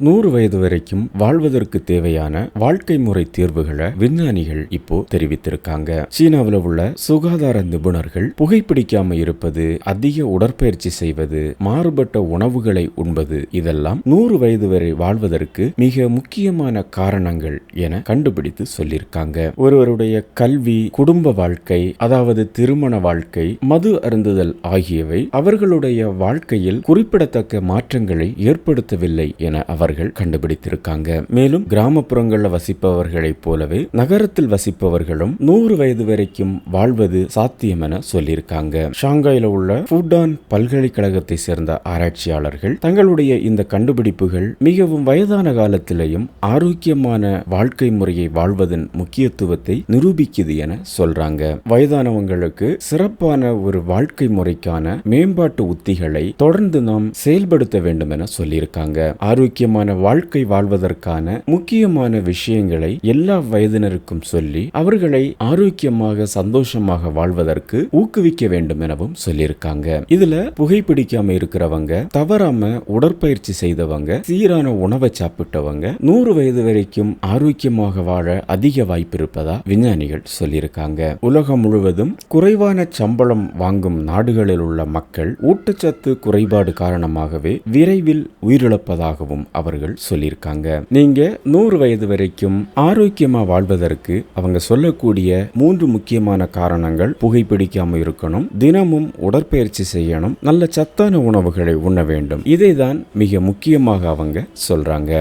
நூறு வயது வரைக்கும் வாழ்வதற்கு தேவையான வாழ்க்கை முறை தீர்வுகளை விஞ்ஞானிகள் இப்போ தெரிவித்திருக்காங்க. சீனாவில் உள்ள சுகாதார நிபுணர்கள் புகைப்பிடிக்காம இருப்பது அதிக உடற்பயிற்சி செய்வது மாறுபட்ட உணவுகளை உண்பது இதெல்லாம் நூறு வயது வரை வாழ்வதற்கு மிக முக்கியமான காரணங்கள் என கண்டுபிடித்து சொல்லியிருக்காங்க. ஒருவருடைய கல்வி குடும்ப வாழ்க்கை அதாவது திருமண வாழ்க்கை மது அருந்துதல் ஆகியவை அவர்களுடைய வாழ்க்கையில் குறிப்பிடத்தக்க மாற்றங்களை ஏற்படுத்தவில்லை என அவர் அவர்கள் கண்டுபிடித்திருக்காங்க. மேலும் கிராமப்புறங்களில் வசிப்பவர்களைப் போலவே நகரத்தில் வசிப்பவர்களும் நூறு வயது வரைக்கும் வாழ்வது சாத்தியம் என சொல்லியிருக்காங்க. ஷாங்காயில உள்ள ஃபுடான் பல்கலைக்கழகத்தை சேர்ந்த ஆராய்ச்சியாளர்கள் தங்களுடைய இந்த கண்டுபிடிப்புகள் மிகவும் வயதான காலத்திலேயும் ஆரோக்கியமான வாழ்க்கை முறையை வாழ்வதன் முக்கியத்துவத்தை நிரூபிக்குது என சொல்றாங்க. வயதானவங்களுக்கு சிறப்பான ஒரு வாழ்க்கை முறைக்கான மேம்பாட்டு உத்திகளை தொடர்ந்து நாம் செயல்படுத்த வேண்டும் என சொல்லியிருக்காங்க. ஆரோக்கியமான வாழ்க்கை வாழ்வதற்கான முக்கியமான விஷயங்களை எல்லா வயதினருக்கும் சொல்லி அவர்களை ஆரோக்கியமாக சந்தோஷமாக வாழ்வதற்கு ஊக்குவிக்க வேண்டும் எனவும் சொல்லியிருக்காங்க. இதுல புகைப்பிடிக்காம இருக்கிறவங்க தவறாம உடற்பயிற்சி செய்தவங்க சீரான உணவை சாப்பிட்டவங்க நூறு வயது வரைக்கும் ஆரோக்கியமாக வாழ அதிக வாய்ப்பு இருப்பதா விஞ்ஞானிகள் சொல்லியிருக்காங்க. உலகம் முழுவதும் குறைவான சம்பளம் வாங்கும் நாடுகளில் உள்ள மக்கள் ஊட்டச்சத்து குறைபாடு காரணமாகவே விரைவில் உயிரிழப்பதாகவும் அவர்கள் சொல்லியிருக்காங்க. நீங்க நூறு வயது வரைக்கும் ஆரோக்கியமா வாழ்வதற்கு அவங்க சொல்லக்கூடிய மூன்று முக்கியமான காரணங்கள் புகைப்பிடிக்காம இருக்கணும் தினமும் உடற்பயிற்சி செய்யணும் நல்ல சத்தான உணவுகளை உண்ண வேண்டும். இதை தான் மிக முக்கியமாக அவங்க சொல்றாங்க.